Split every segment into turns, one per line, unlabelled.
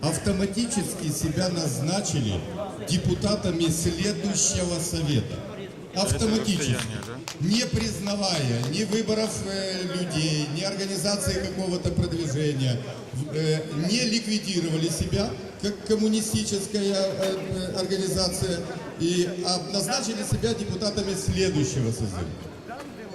Автоматически себя назначили депутатами следующего совета. Автоматически. Не признавая ни выборов э, людей, ни организации какого-то продвижения, э, не ликвидировали себя как коммунистическая э, э, организация и назначили себя депутатами следующего созыва.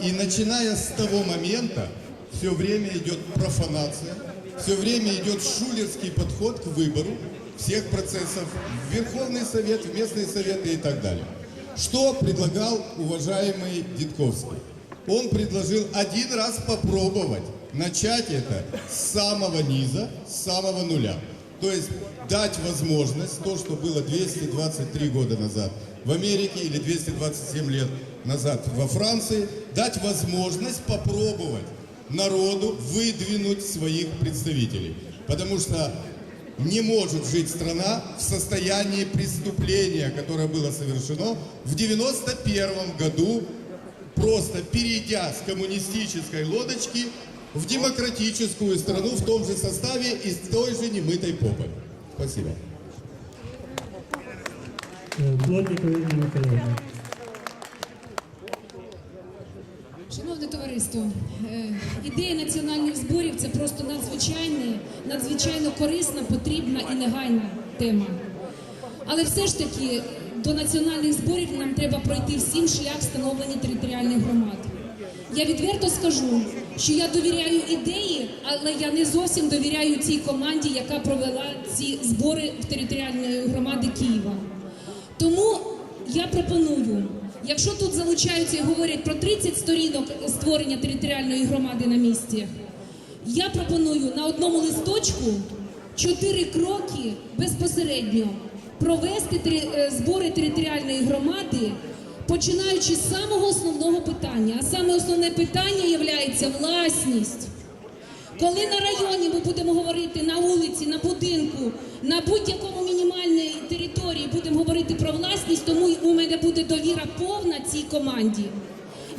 И начиная с того момента, все время идет профанация, все время идет шулерский подход к выбору всех процессов в Верховный Совет, в местные советы и так далее. Что предлагал уважаемый Дитковский? Он предложил один раз попробовать начать это с самого низа, с самого нуля. То есть дать возможность, то, что было 223 года назад в Америке или 227 лет назад во Франции, дать возможность попробовать народу выдвинуть своих представителей. Потому что не может жить страна в состоянии преступления, которое было совершено в 91 году, просто перейдя с коммунистической лодочки в демократическую страну в том же составе и с той же немытой попой. Спасибо.
Плотникова Ірина Миколаївна.
Шановне товариство, е, ідея національних зборів це просто надзвичайна, надзвичайно корисна, потрібна і негайна тема. Але все ж таки до національних зборів нам треба пройти всім шлях встановлення територіальних громад. Я відверто скажу, що я довіряю ідеї, але я не зовсім довіряю цій команді, яка провела ці збори в територіальної громади Києва. Тому я пропоную, якщо тут залучаються і говорять про 30 сторінок створення територіальної громади на місці, я пропоную на одному листочку чотири кроки безпосередньо провести е, збори територіальної громади, починаючи з самого основного питання. А саме основне питання є власність. Коли на районі ми будемо говорити на вулиці, на будинку, на будь-якому мінімальній території будемо говорити про власність, тому у мене буде команді.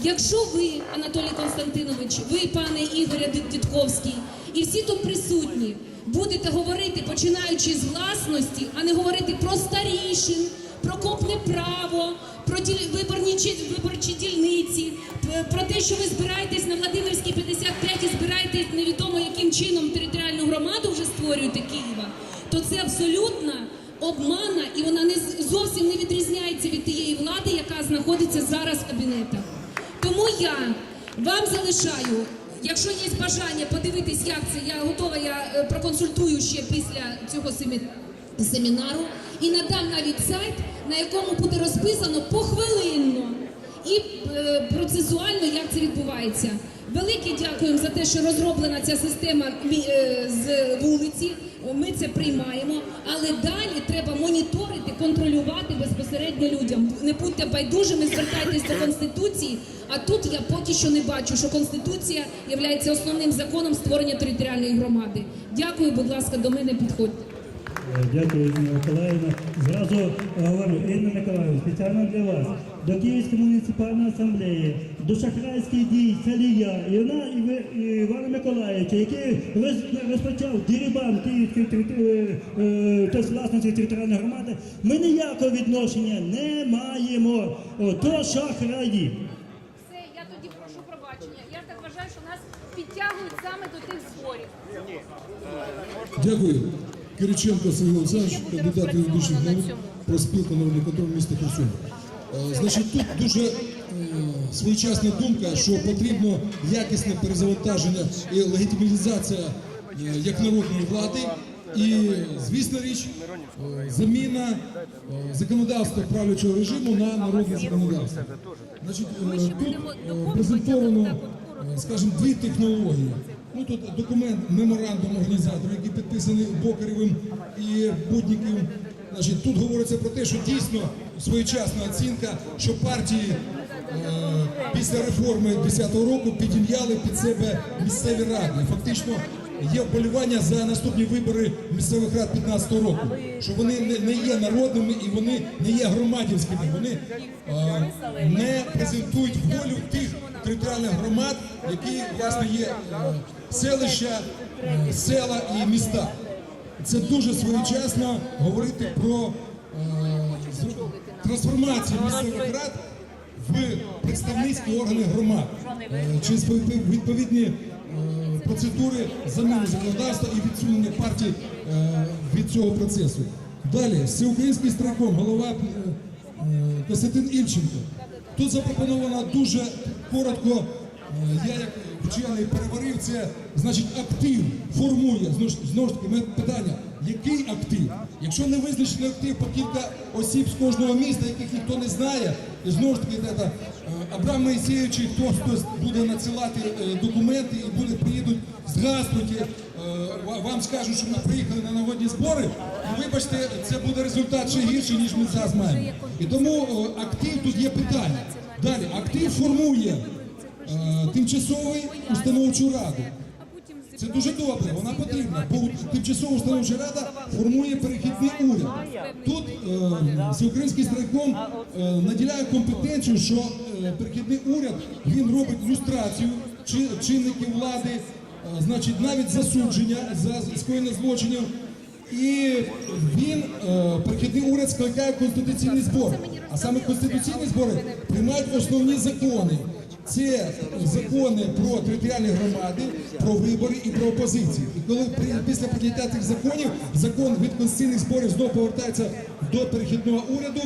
Якщо ви, Анатолій Константинович, ви, пане Ігоря Дід- Дідковський, і всі тут присутні, будете говорити, починаючи з власності, а не говорити про старішин, про копне право, про виборні виборчі дільниці, про те, що ви збираєтесь на Владимирській 55 і збираєтесь невідомо яким чином територіальну громаду вже створюєте Києва, то це абсолютно обмана, і вона не зовсім не відрізняється від тієї влади, яка знаходиться зараз в кабінетах. Тому я вам залишаю, якщо є бажання подивитись, як це, я готова, я е, проконсультую ще після цього семінару і надам навіть сайт, на якому буде розписано похвилинно і е, процесуально, як це відбувається. Велике дякуємо за те, що розроблена ця система е, з вулиці. Ми це приймаємо, але далі треба моніторити, контролювати безпосередньо людям. Не будьте байдужими, звертайтесь до конституції. А тут я поки що не бачу, що конституція є основним законом створення територіальної громади. Дякую, будь ласка, до мене підходьте.
Е, Дякую, Ірина Миколаївна. Зразу говорю, Ірина Миколаївна, спеціально для вас. До Київської муніципальної асамблеї, до шахрайських дій Салія, Івана Іви- Івана Миколаївича, який роз- розпочав дірібан Київської е, е, власності територіальної громади, ми ніякого відношення не маємо. То шахраї.
Все, я тоді прошу пробачення. Я так вважаю, що нас підтягують саме до тих зборів.
Дякую. Кириченко Сергій Олександрович, кандидат юридичних наук
цьому.
про спілку народний контроль міста Херсон. Е, Значить, тут дуже е, своєчасна думка, що потрібно якісне перезавантаження і легітимізація е, як народної влади. І, звісно річ, е, заміна е, законодавства правлячого режиму на народне законодавство. Значить, тут презентовано, скажімо, дві технології. Ну тут документ, меморандум організаторів, який підписаний Бокаревим і Будніком. Значить, тут говориться про те, що дійсно своєчасна оцінка, що партії після реформи 10-го року підім'яли під себе місцеві ради. Фактично є вболівання за наступні вибори місцевих рад 15-го року, що вони не, є народними і вони не є громадівськими. Вони не презентують волю тих територіальних громад, які власне є селища, е, села і міста. це дуже своєчасно говорити про е, трансформацію місцевих рад в представницькі органи громад чи через відповідні е, процедури заміни законодавства і відсунення партій е, від цього процесу. Далі, всеукраїнський страйком, голова е, е, Костянтин Ільченко. Тут запропонована дуже коротко, е, я як вчений переварив це, значить, актив формує, знову ж, таки, мене питання, який актив? Якщо не визначений актив по кілька осіб з кожного міста, яких ніхто не знає, і знову ж таки, це, е, Абрам Моїсеєвич, хтось, хтось буде надсилати е, документи і буде, приїдуть згаснуті, е, вам скажуть, що ми приїхали на народні збори, ну, вибачте, це буде результат ще гірший, ніж ми зараз маємо. І тому е, актив тут є питання. Далі, актив формує е, тимчасовий установчу раду. Це дуже добре, вона потрібна, бо тимчасова установча рада формує перехідний уряд. Тут е, всеукраїнський страйком е, наділяє компетенцію, що перехідний уряд він робить люстрацію чинників влади, значить навіть засудження за скоєння злочинів. І він, перехідний уряд, скликає конституційні збори. А саме конституційні збори приймають основні закони. Це закони про територіальні громади, про вибори і про опозицію. І коли після прийняття цих законів закон від конституційних зборів знову повертається до перехідного уряду,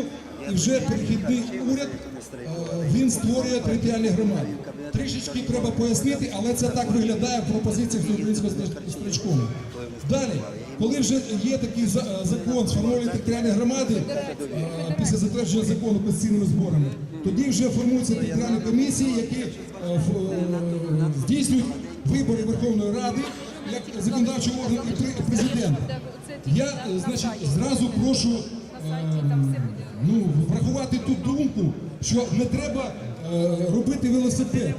і вже перехідний уряд він створює територіальні громади. Трішечки треба пояснити, але це так виглядає в пропозиціях українського стрічку. Далі, коли вже є такий е, закон, сформовані територіальні громади е, після затвердження закону конституційними зборами, тоді вже формуються територіальні комісії, які е, здійснюють вибори Верховної Ради як законодавчий орган і президента. Я, значить, зразу прошу ну, врахувати ту думку, що не треба е, робити велосипед.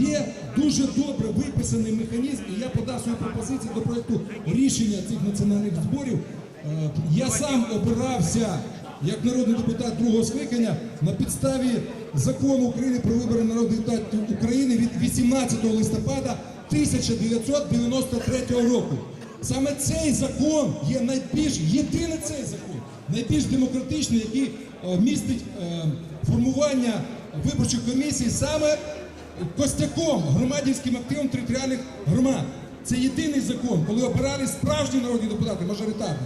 Є дуже добре виписаний механізм, і я подав свою пропозицію до проекту рішення цих національних зборів. Е, я сам обирався як народний депутат другого скликання на підставі закону України про вибори народних депутатів України від 18 листопада 1993 року. Саме цей закон є найбільш єдиний цей закон, найбільш демократичний, який е, містить е, формування виборчих комісій саме костяком, громадянським активом територіальних громад. Це єдиний закон, коли обирали справжні народні депутати, мажоритарні.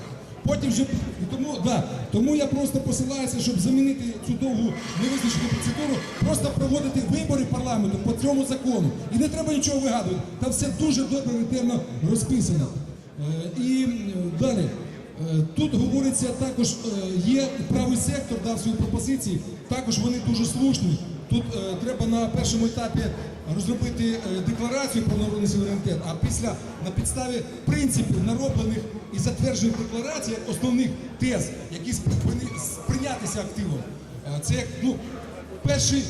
Потім вже тому, да, тому я просто посилаюся, щоб замінити цю довгу невизначену процедуру, просто проводити вибори парламенту по цьому закону. І не треба нічого вигадувати. Там все дуже добре ретельно розписано. Е, І далі. Е, Тут говориться також, е, є правий сектор дав свої пропозиції, також вони дуже слушні. Тут е, треба на першому етапі розробити декларацію про народний суверенітет, а після на підставі принципів нароблених і затверджених декларацій, основних тез, які сприйнятися активом. Це ну, перший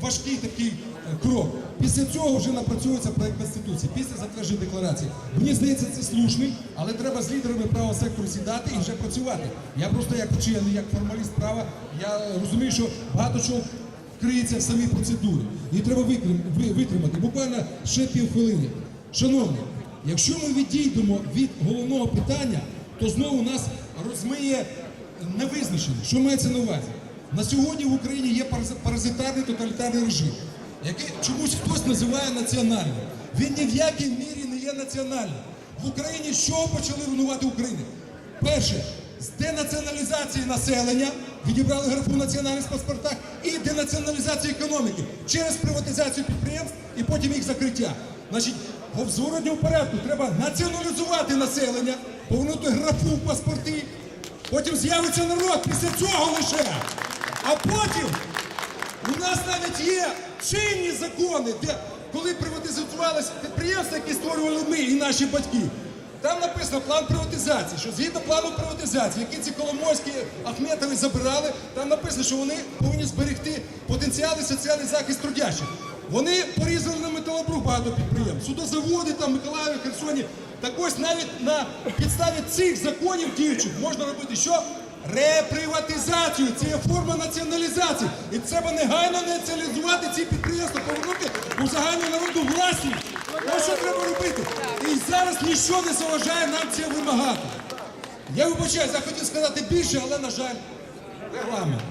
важкий такий крок. Після цього вже напрацьовується проект Конституції, після затвердження декларації. Мені здається, це слушним, але треба з лідерами правого сектору сідати і вже працювати. Я просто як вчений, як формаліст права, я розумію, що багато чого криється в самій процедурі. І треба витримати. Буквально ще півхвилини. Шановні, якщо ми відійдемо від головного питання, то знову нас розмиє невизначеність. Що мається на увазі? На сьогодні в Україні є паразитарний тоталітарний режим, який чомусь хтось називає національним. Він ні в якій мірі не є національним. В Україні чого почали руйнувати Україну? Перше, з денаціоналізації населення, відібрали графу національність в паспортах, і денаціоналізації економіки через приватизацію підприємств і потім їх закриття. Значить, в зворотньому порядку треба націоналізувати населення, повернути графу в паспорти, потім з'явиться народ після цього лише. А потім у нас навіть є чинні закони, де коли приватизувалися підприємства, які створювали ми і наші батьки. Там написано план приватизації, що згідно плану приватизації, який ці Коломойські Ахметові забирали, там написано, що вони повинні зберегти потенціал і соціальний захист трудящих. Вони порізали на металобрух багато підприємств, судозаводи там Миколаєві, Херсоні. Так ось навіть на підставі цих законів діючих можна робити що? Реприватизацію. Це є форма націоналізації. І треба негайно націоналізувати ці підприємства, повернути у загальну народу власність. Ось що треба робити. І зараз нічого не заважає нам це вимагати. Я вибачаюсь, я хотів сказати більше, але, на жаль, регламент.